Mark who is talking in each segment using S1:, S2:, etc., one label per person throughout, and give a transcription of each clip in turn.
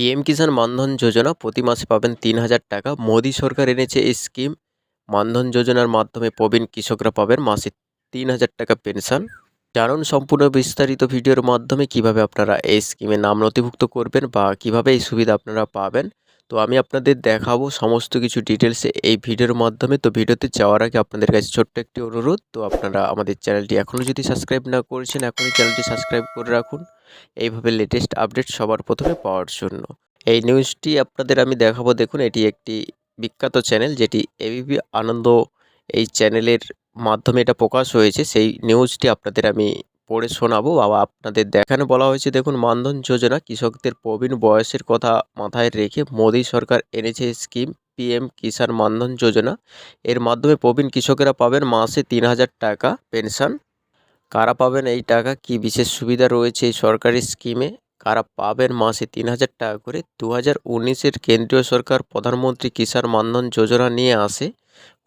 S1: PM Kisan Maandhan যোজনা প্রতি মাসে পাবেন তিন হাজার টাকা। মোদী সরকার এনেছে এই স্কিম। মানধন যোজনার মাধ্যমে প্রবীণ কৃষকরা পাবেন মাসে তিন হাজার টাকা পেনশন। জানুন সম্পূর্ণ বিস্তারিত ভিডিওর মাধ্যমে কীভাবে আপনারা এই স্কিমে নাম নথিভুক্ত করবেন বা কীভাবে এই সুবিধা আপনারা পাবেন। তো আমি আপনাদের দেখাবো সমস্ত কিছু ডিটেলসে এই ভিডিওর মাধ্যমে। তো ভিডিওতে যাওয়ার আগে আপনাদের কাছে ছোট্ট একটি অনুরোধ। তো আপনারা আমাদের চ্যানেলটি এখনও যদি সাবস্ক্রাইব না করেছেন, এখনই চ্যানেলটি সাবস্ক্রাইব করে রাখুন। এইভাবে লেটেস্ট আপডেট সবার প্রথমে পাওয়ার জন্য। এই নিউজটি আপনাদের আমি দেখাবো। দেখুন, এটি একটি বিখ্যাত চ্যানেল যেটি এবিপি আনন্দ এই চ্যানেলের মাধ্যমে এটা প্রকাশ হয়েছে। সেই নিউজটি আপনাদের আমি পড়ে শোনাবো। বা আপনাদের দেখানো বলা হয়েছে, দেখুন, মানধন যোজনা কৃষকদের প্রবীণ বয়সের কথা মাথায় রেখে মোদী সরকার এনেছে স্কিম পিএম কিষাণ মানধন যোজনা। এর মাধ্যমে প্রবীণ কৃষকেরা পাবেন মাসে তিন হাজার টাকা পেনশন। কারা পাবেন এই টাকা? কি বিশেষ সুবিধা রয়েছে এই সরকারি স্কিমে? কারা পাবেন মাসে তিন হাজার টাকা করে? দু হাজার উনিশের কেন্দ্রীয় সরকার প্রধানমন্ত্রী কিষাণ মানধন যোজনা নিয়ে আসে।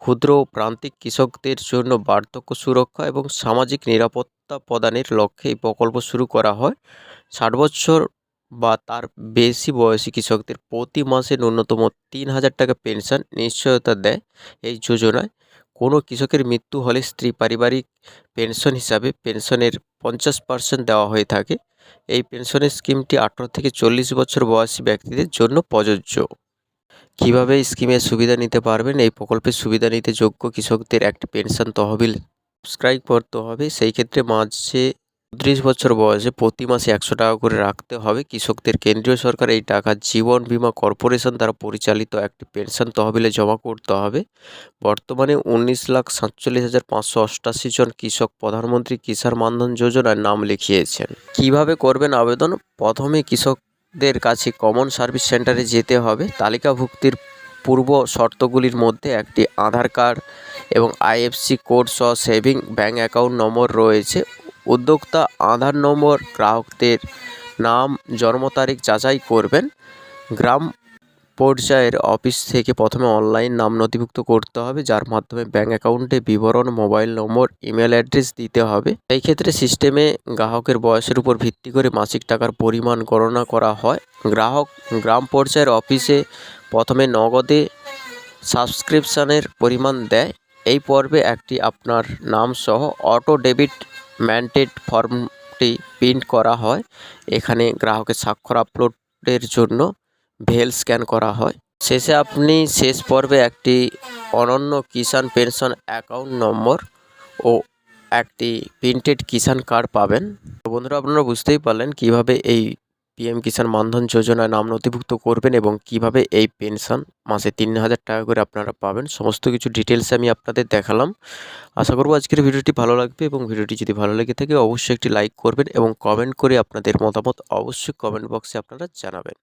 S1: ক্ষুদ্র ও প্রান্তিক কৃষকদের জন্য বার্ধক্য সুরক্ষা এবং সামাজিক নিরাপত্তা প্রদানের লক্ষ্যে এই প্রকল্প শুরু করা হয়। ষাট বছর বা তার বেশি বয়সী কৃষকদের প্রতি মাসে ন্যূনতম তিন হাজার টাকা পেনশন নিশ্চয়তা দেয় এই যোজনায়। কোনো কৃষকের মৃত্যু হলে স্ত্রী পারিবারিক পেনশন হিসাবে পেনশনের পঞ্চাশ পার্সেন্ট দেওয়া হয়ে থাকে। এই পেনশনের স্কিমটি আঠারো থেকে চল্লিশ বছর বয়সী ব্যক্তিদের জন্য প্রযোজ্য। কীভাবে স্কিমের সুবিধা নিতে পারবেন? এই প্রকল্পের সুবিধা নিতে যোগ্য কৃষকদের একটি পেনশন তহবিল সাবস্ক্রাইব করতে হবে। সেই ক্ষেত্রে মাঝে ত্রিশ বছর বয়সে প্রতি মাসে একশো টাকা করে রাখতে হবে। কৃষকদের কেন্দ্রীয় সরকার এই টাকা জীবন বীমা কর্পোরেশন দ্বারা পরিচালিত একটি পেনশন তহবিলে জমা করতে হবে। বর্তমানে উনিশ লাখ সাতচল্লিশ হাজার পাঁচশো অষ্টাশি জন কৃষক প্রধানমন্ত্রী কিষাণ মানধন যোজনায় নাম লিখিয়েছেন। কীভাবে করবেন আবেদন? প্রথমে কৃষকদের কাছে কমন সার্ভিস সেন্টারে যেতে হবে। তালিকাভুক্তির পূর্ব শর্তগুলির মধ্যে একটি আধার কার্ড এবং আইএফসি কোড সহ সেভিং ব্যাঙ্ক অ্যাকাউন্ট নম্বর রয়েছে। উদ্যোক্তা আধার নম্বর গ্রাহকদের নাম, জন্ম তারিখ যাচাই করবেন। গ্রাম পর্যায়ের অফিস থেকে প্রথমে অনলাইন নাম নথিভুক্ত করতে হবে, যার মাধ্যমে ব্যাঙ্ক অ্যাকাউন্টে বিবরণ, মোবাইল নম্বর, ইমেল অ্যাড্রেস দিতে হবে। এই ক্ষেত্রে সিস্টেমে গ্রাহকের বয়সের উপর ভিত্তি করে মাসিক টাকার পরিমাণ গণনা করা হয়। গ্রাহক গ্রাম পর্যায়ের অফিসে প্রথমে নগদে সাবস্ক্রিপশানের পরিমাণ দেয়। এই পর্বে একটি আপনার নাম সহ অটো ডেবিট ম্যান্ডেট ফর্মটি প্রিন্ট করা হয়। এখানে গ্রাহকের স্বাক্ষর আপলোডের জন্য ভেল স্ক্যান করা হয়। শেষে আপনি শেষ পর্বে একটি অনন্য কিষাণ পেনশন অ্যাকাউন্ট নম্বর ও একটি প্রিন্টেড কিষাণ কার্ড পাবেন। তো বন্ধুরা, আপনারা বুঝতেই পারলেন কীভাবে এই পিএম কিষাণ মানধন যোজনায় নাম নথিভুক্ত করবেন এবং কীভাবে এই পেনশন মাসে তিন হাজার টাকা করে আপনারা পাবেন। সমস্ত কিছু ডিটেলস আমি আপনাদের দেখালাম। আশা করব আজকের ভিডিওটি ভালো লাগবে এবং ভিডিওটি যদি ভালো লেগে থাকে, অবশ্যই একটি লাইক করবেন এবং কমেন্ট করে আপনাদের মতামত অবশ্যই কমেন্ট বক্সে আপনারা জানাবেন।